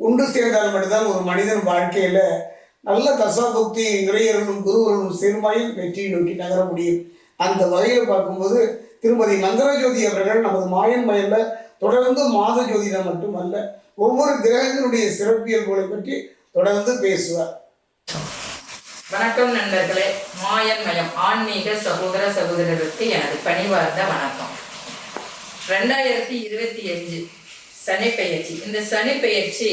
ஒன்று சேர்ந்தால் மட்டும்தான் ஒரு மனிதன் வாழ்க்கையில் நல்ல தசாபக்தி இறையர்களும் குருவர்களும் சேர்மாயில் வெற்றியை நோக்கி நகர முடியும். அந்த வகையில் பார்க்கும்போது திருமதி நந்தரஜோதி அவர்கள் நமது மாயன் மயல்ல தொடர்ந்து மாத ஜோதிடம் மட்டுமல்ல ஒவ்வொரு கிரகங்களுடைய சிறப்பியல்புகளை பற்றி தொடர்ந்து பேசுவார். வணக்கம் நண்பர்களே மாயன் மயம் ஆன்மீக சகோதர சகோதரருக்கு எனது பணிவார்ந்த வணக்கம். ரெண்டாயிரத்தி இருபத்தி அஞ்சு சனி பெயர்ச்சி இந்த சனி பெயர்ச்சி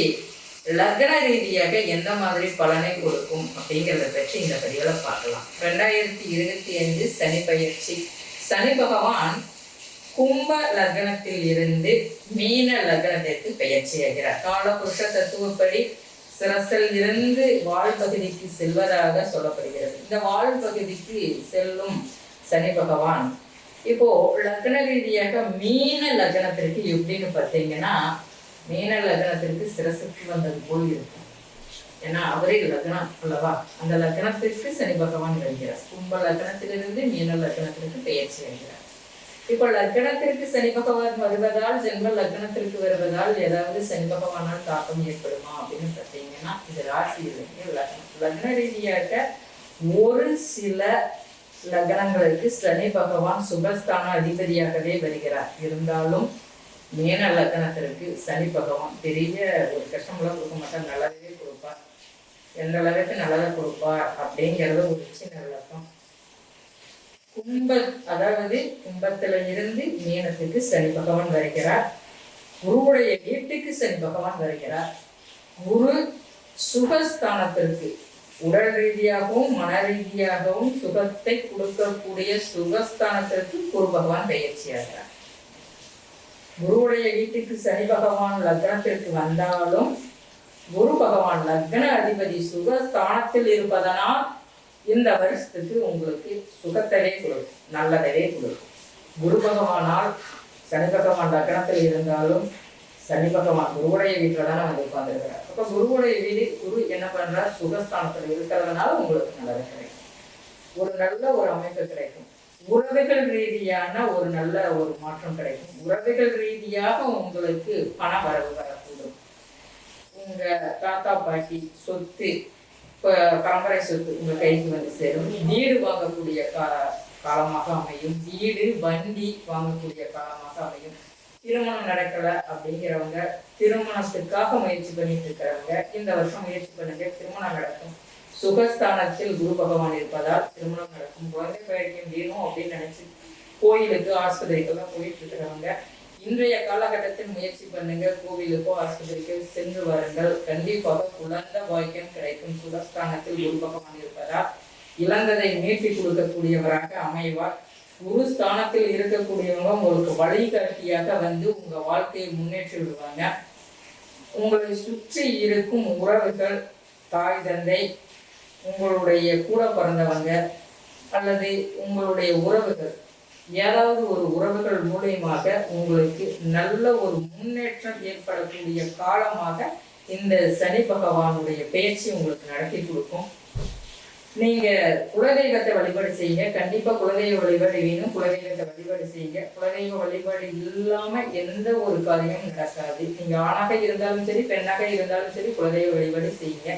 லக்ன ரீதியாக எந்த மாதிரி பலனை கொடுக்கும் அப்படிங்கிறத பற்றி இந்த பதிவில் பார்க்கலாம். ரெண்டாயிரத்தி இருபத்தி அஞ்சு சனி பெயர்ச்சி சனி பகவான் கும்ப லக்னத்தில் இருந்து மீன லக்னத்திற்கு பெயர்ச்சியாகிறார் காலபுருஷ தத்துவப்படி சிரசில் இருந்து வால் பகுதிக்கு செல்வதாக சொல்லப்படுகிறது. இந்த வால் பகுதிக்கு செல்லும் சனி பகவான் இப்போ லக்ன ரீதியாக மீன லக்னத்திற்கு எப்படின்னு பார்த்தீங்கன்னா மீன லக்னத்திற்கு சிரசுக்கு வந்தது போல் இருக்கும். ஏன்னா அவரே லக்னம் அல்லவா? அந்த லக்னத்திற்கு சனி பகவான் வருகிறார். கும்ப லக்னத்திலிருந்து மீன லக்னத்திற்கு பெயர்ச்சி வருகிறார் இப்போ லக்னத்திற்கு சனி பகவான் வருவதால் ஜென்ம லக்னத்திற்கு வருவதால் ஏதாவது சனி பகவானால் தாக்கம் ஏற்படுமா அப்படின்னு பார்த்தீங்கன்னா இது ராசி இல்லைங்க. லக்னம் லக்ன ரீதியாக ஒரு சில லக்னங்களுக்கு சனி பகவான் சுபஸ்தான அதிபதியாகவே வருகிறார். இருந்தாலும் மீன லக்னத்திற்கு சனி பகவான் பெரிய ஒரு கஷ்டமெல்லாம் கொடுக்க மாட்டார். நல்லதே கொடுப்பார். எந்த அளவுக்கு நல்லதை கொடுப்பார் அப்படிங்கிறது ஒரு சின்ன விளக்கம். கும்ப அதாவது கும்பத்துல இருந்து மீனத்துக்கு சனி பகவான் வருகிறார். குருவுடைய வீட்டுக்கு சனி பகவான் வருகிறார். குரு சுகஸ்தானத்திற்கு உடல் ரீதியாகவும் மன ரீதியாகவும் சுகத்தை கொடுக்கக்கூடிய சுகஸ்தானத்திற்கு குரு பகவான் பயிற்சியாகிறார் குருவுடைய வீட்டுக்கு சனி பகவான் லக்னத்திற்கு வந்தாலும் குரு பகவான் லக்ன அதிபதி சுகஸ்தானத்தில் இருப்பதனால் இந்த வருஷத்துக்கு உங்களுக்கு சுகத்தவே கொடுக்கும் நல்லதவே கொடுக்கும். குரு பகவானால் சனி பகவான் லக்னத்தில் இருந்தாலும் சனி பகவான் குருவுடைய வீட்டில் தானே வந்து உட்காந்துருக்கிறார் அப்போ குருவுடைய வீடு குரு என்ன பண்றார்? சுகஸ்தானத்தில் இருக்கிறதுனால உங்களுக்கு நல்லது கிடைக்கும். ஒரு நல்ல ஒரு அமைப்பு கிடைக்கும். உறவுகள் ரீதியான ஒரு நல்ல ஒரு மாற்றம் கிடைக்கும். உறவுகள் ரீதியாக உங்களுக்கு பண வரவு வரக்கூடும். உங்க தாத்தா பாட்டி சொத்து இப்போ பரம்பரை சொத்து உங்க கைக்கு வந்து சேரும். வீடு வாங்கக்கூடிய கா காலமாக அமையும். வீடு வண்டி வாங்கக்கூடிய காலமாக அமையும். திருமணம் நடக்கல அப்படிங்கிறவங்க திருமணத்துக்காக முயற்சி பண்ணிட்டு இருக்கிறவங்க இந்த வருஷம் முயற்சி பண்ணுங்க திருமணம் நடக்கும். சுகஸ்தானத்தில் குரு பகவான் இருப்பதால் திருமணம் நடக்கும். குழந்தை பயிற்சியும் வேணும் அப்படின்னு நினைச்சு கோயிலுக்கு ஆஸ்பத்திரிக்கெல்லாம் போயிட்டு இருக்கிறவங்க இன்றைய காலகட்டத்தில் முயற்சி பண்ணுங்க. கோவிலுக்கோ ஆஸ்பத்திரிக்கோ சென்று வாருங்கள். கண்டிப்பாக உலர்ந்த பாக்கியம் கிடைக்கும். சுகஸ்தானத்தில் குரு பகவான் இருப்பதால் இழந்ததை மீட்டி கொடுக்கக்கூடியவராக அமைவார். குரு ஸ்தானத்தில் இருக்கக்கூடியவங்க உங்களுக்கு வழிகாட்டியாக வந்து உங்க வாழ்க்கையை முன்னேற்றி விடுவாங்க. உங்களை சுற்றி இருக்கும் உறவுகள் தாய் தந்தை உங்களுடைய கூட பிறந்தவங்க அல்லது உங்களுடைய உறவுகள் ஏதாவது ஒரு உறவுகள் மூலியமாக உங்களுக்கு நல்ல ஒரு முன்னேற்றம் ஏற்படக்கூடிய காலமாக இந்த சனி பகவானுடைய பேச்சு உங்களுக்கு நடத்தி கொடுக்கும். நீங்க குலதெய்வத்தை வழிபாடு செய்யுங்க. கண்டிப்பா குலதெய்வ வழிபாடு வேணும். குலதெய்வத்தை வழிபாடு செய்யுங்க. குலதெய்வ வழிபாடு இல்லாம எந்த ஒரு காரியமும் நடக்காது. நீங்க ஆணாக இருந்தாலும் சரி பெண்ணாக இருந்தாலும் சரி குலதெய்வ வழிபாடு செய்யுங்க.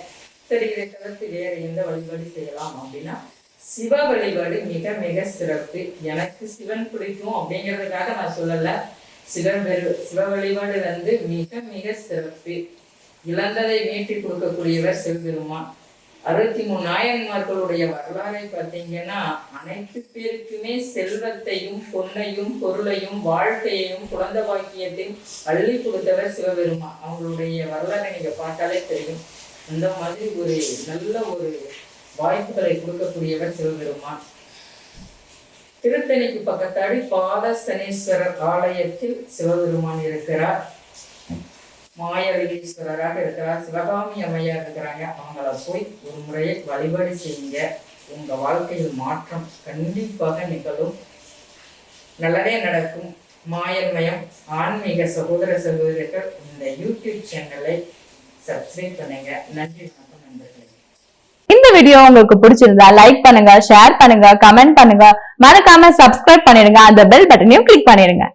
சரி இதை தவிர்த்து வேற எந்த வழிபாடு செய்யலாம் அப்படின்னா சிவ வழிபாடு மிக மிக சிறப்பு. எனக்கு சிவன் பிடிக்கும் அப்படிங்கிறதுக்காக நான் சொல்லல. சிவன் வெறு- சிவ வழிபாடு வந்து மிக மிக சிறப்பு. இழந்ததை மீட்டி கொடுக்கக்கூடியவர் சிவபெருமான். அறுபத்தி மூணு நாயன்மார்களுடைய வரலாறை பார்த்தீங்கன்னா அனைத்து பேருக்குமே செல்வத்தையும் பொன்னையும் பொருளையும் வாழ்க்கையையும் குழந்தை பாக்கியத்தையும் அள்ளி கொடுத்தவர் சிவபெருமான். அவங்களுடைய வரலாறை நீங்க பார்த்தாலே தெரியும். அந்த மாதிரி ஒரு நல்ல ஒரு வாய்ப்புகளை கொடுக்கக்கூடியவர் சிவபெருமான். திருத்தணிக்கு பக்கத்தாடி பாதசனீஸ்வரர் ஆலயத்தில் சிவபெருமான் இருக்கிறார். மாயலிங்கேஸ்வரராக இருக்கிறார். சிவகாமி அம்மையா இருக்கிறாங்க. அவங்கள போய் ஒரு முறையை வழிபாடு செய்யுங்க. உங்க வாழ்க்கையில் மாற்றம் கண்டிப்பாக நிகழும். நல்லதே நடக்கும். மாயன்மயம் ஆன்மீக சகோதர சகோதரர்கள் இந்த யூடியூப் சேனலை சப்ஸ்கிரைப் பண்ணுங்க. நன்றி வணக்கம் நண்பர்களே. இந்த வீடியோ உங்களுக்கு பிடிச்சிருந்தா லைக் பண்ணுங்க ஷேர் பண்ணுங்க கமெண்ட் பண்ணுங்க. மறக்காம சப்ஸ்கிரைப் பண்ணிடுங்க. அந்த பெல் பட்டனையும் கிளிக் பண்ணிடுங்க.